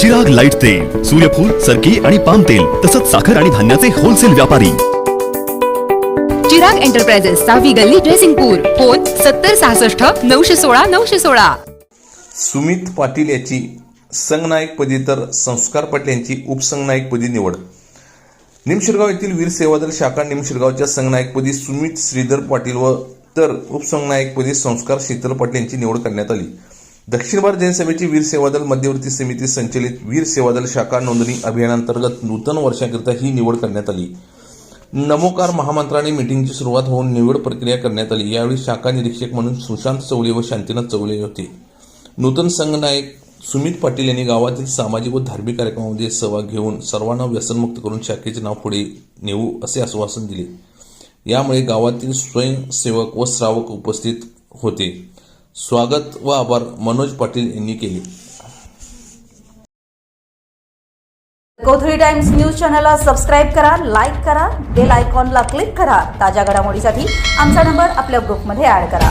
Chirag light तेल सूर्यफूल सरकी आणि पाम तेल तसंच साखर आणि धान्याचे होलसेल व्यापारी. चिराग एंटरप्राइजेस सहावी गल्ली ड्रेसिंगपूर फोन सत्तर सहासष्ट नऊशे सोळा नऊशे सोळा. सुमित पाटील याची संघनायकपदी तर संस्कार पाटील यांची उपसंघनायकपदी निवड. निमशिरगाव येथील वीर सेवादल शाखा निमशिरगावच्या संघनायकपदी सुमित श्रीधर पाटील व तर उपसंघनायकपदी संस्कार शीतल पाटील यांची निवड करण्यात आली. दक्षिण भारत जैन सभेची वीर सेवादल मध्यवर्ती समिती संचलित वीर सेवादल शाखा नोंदणी अभियानांतर्गत नूतन वर्षाकरिता ही निवड करण्यात आली. नमोकार महामंत्राने मीटिंगची सुरुवात होऊन निवड प्रक्रिया करण्यात आली. यावेळी शाखा निरीक्षक म्हणून सुशांत चौले व शांतीनाथ चौले होते. नूतन संघनायक सुमित पाटील यांनी गावातील सामाजिक व धार्मिक कार्यक्रमामध्ये सहभाग घेऊन सर्वांना व्यसनमुक्त करून शाखेचे नाव पुढे नेऊ असे आश्वासन दिले. यामुळे गावातील स्वयंसेवक व श्रावक उपस्थित होते. स्वागत व आभार मनोज पाटील यांनी केले. कोथळी टाइम्स न्यूज चॅनलला सबस्क्राईब करा लाईक करा बेल आयकॉनला क्लिक करा. ताज्या घडामोडीसाठी आमचा नंबर आपल्या ग्रुपमध्ये ऍड करा.